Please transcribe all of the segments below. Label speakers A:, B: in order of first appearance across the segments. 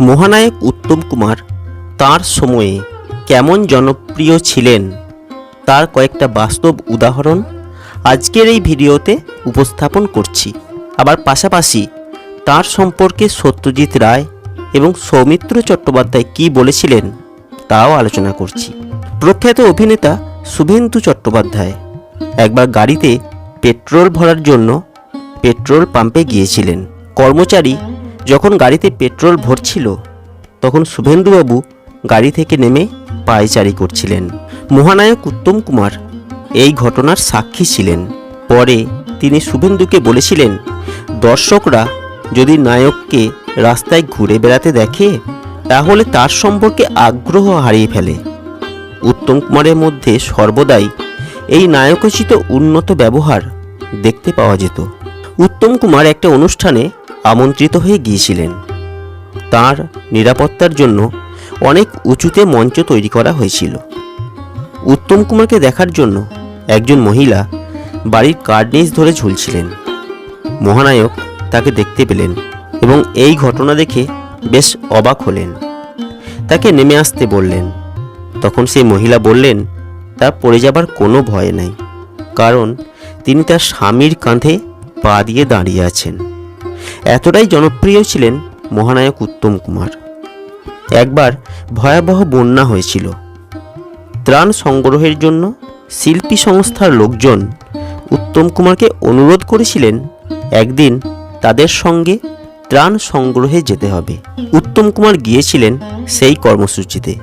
A: মহানায়ক উত্তম কুমার তার সময়ে কেমন জনপ্রিয় ছিলেন তার কয়েকটা বাস্তব উদাহরণ আজকের এই ভিডিওতে উপস্থাপন করছি। আবার পাশাপাশি তার সম্পর্কে সত্যজিৎ রায় এবং সৌমিত্র চট্টোপাধ্যায় কী বলেছিলেন তাও আলোচনা করছি। প্রখ্যাত অভিনেতা শুভেন্দু চট্টোপাধ্যায় একবার গাড়িতে পেট্রোল ভরার জন্য পেট্রোল পাম্পে গিয়েছিলেন। কর্মচারী যখন গাড়িতে পেট্রোল ভরছিল, তখন শুভেন্দুবাবু গাড়ি থেকে নেমে পায়চারি করছিলেন। মহানায়ক উত্তম কুমার এই ঘটনার সাক্ষী ছিলেন। পরে তিনি শুভেন্দুকে বলেছিলেন, দর্শকরা যদি নায়ককে রাস্তায় ঘুরে বেড়াতে দেখে, তাহলে তার সম্পর্কে আগ্রহ হারিয়ে ফেলে। উত্তম কুমারের মধ্যে সর্বদাই এই নায়কোচিত উন্নত ব্যবহার দেখতে পাওয়া যেত। উত্তম কুমার একটা অনুষ্ঠানে আমন্ত্রিত হয়ে গিয়েছিলেন। তার নিরাপত্তার জন্য অনেক উঁচুতে মঞ্চ তৈরি করা হয়েছিল। উত্তম কুমারকে দেখার জন্য একজন মহিলা বাড়ির কার্নিস ধরে ঝুলছিলেন। মহানায়ক তাকে দেখতে পেলেন এবং এই ঘটনা দেখে বেশ অবাক হলেন। তাকে নেমে আসতে বললেন। তখন সেই মহিলা বললেন, তার পড়ে যাবার কোনো ভয় নাই, কারণ তিনি তার স্বামীর কাঁধে পা দিয়ে দাঁড়িয়ে আছেন। এতটাই জনপ্রিয় ছিলেন মহানায়ক উত্তম কুমার। একবার ভয়াবহ বন্যা হয়েছিল। ত্রাণ সংগ্রহের জন্য শিল্পী সংস্থার লোকজন উত্তম কুমারকে অনুরোধ করেছিলেন, একদিন তাদের সঙ্গে ত্রাণ সংগ্রহে যেতে হবে। উত্তম কুমার গিয়েছিলেন সেই কর্মসূচিতে।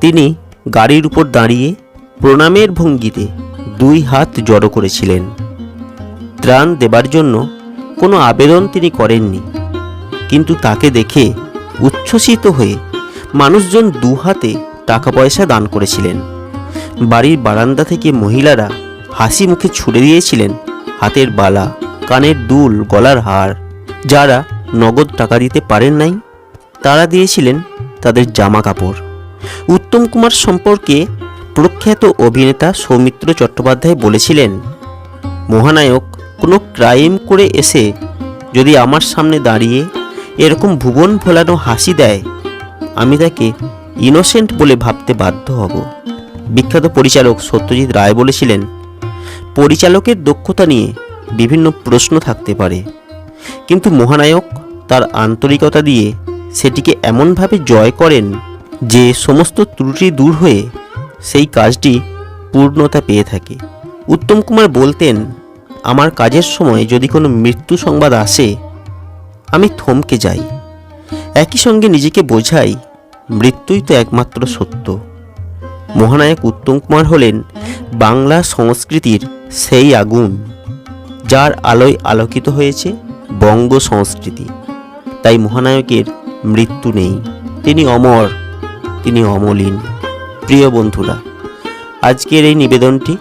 A: তিনি গাড়ির উপর দাঁড়িয়ে প্রণামের ভঙ্গিতে দুই হাত জড়ো করেছিলেন। ত্রাণ দেবার জন্য কোনো আবেদন তিনি করেননি। কিন্তু তাকে দেখে উচ্ছ্বসিত হয়ে মানুষজন দু হাতে টাকা পয়সা দান করেছিলেন। বাড়ির বারান্দা থেকে মহিলারা হাসি মুখে ছুড়ে দিয়েছিলেন হাতের বালা, কানের দুল, গলার হার। যারা নগদ টাকা দিতে পারেন নাই, তারা দিয়েছিলেন তাদের জামা কাপড় উত্তম কুমার সম্পর্কে প্রখ্যাত অভিনেতা সৌমিত্র চট্টোপাধ্যায় বলেছিলেন, মহানায়ক কোনো ক্রাইম করে এসে যদি আমার সামনে দাঁড়িয়ে এরকম ভুবন ভোলানো হাসি দেয়, আমি তাকে ইনোসেন্ট বলে ভাবতে বাধ্য হব। বিখ্যাত পরিচালক সত্যজিৎ রায় বলেছিলেন, পরিচালকের দক্ষতা নিয়ে বিভিন্ন প্রশ্ন থাকতে পারে, কিন্তু মহানায়ক তার আন্তরিকতা দিয়ে সেটিকে এমনভাবে জয় করেন যে সমস্ত ত্রুটি দূর হয়ে সেই কাজটি পূর্ণতা পেয়ে থাকে। উত্তম কুমার বলতেন আমার কাজের সময় যদি কোনো মৃত্যু সংবাদ আসে, আমি থমকে যাই। একই সঙ্গে নিজেকে বোঝাই, মৃত্যুই তো একমাত্র সত্য। মহানায়ক উত্তম কুমার হলেন বাংলা সংস্কৃতির সেই আগুন, যার আলোয় আলোকিত হয়েছে বঙ্গ সংস্কৃতি। তাই মহানায়কের মৃত্যু নেই। তিনি অমর, তিনি অমলিন। প্রিয় বন্ধুরা, আজকের এই নিবেদনটি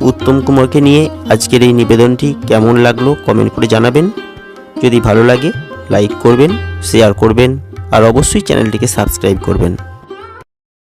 A: উত্তম কুমারকে নিয়ে আজকের এই নিবেদনটি কেমন লাগল কমেন্ট করে জানাবেন। যদি ভালো লাগে, লাইক করবেন, শেয়ার করবেন, আর অবশ্যই চ্যানেলটিকে সাবস্ক্রাইব করবেন।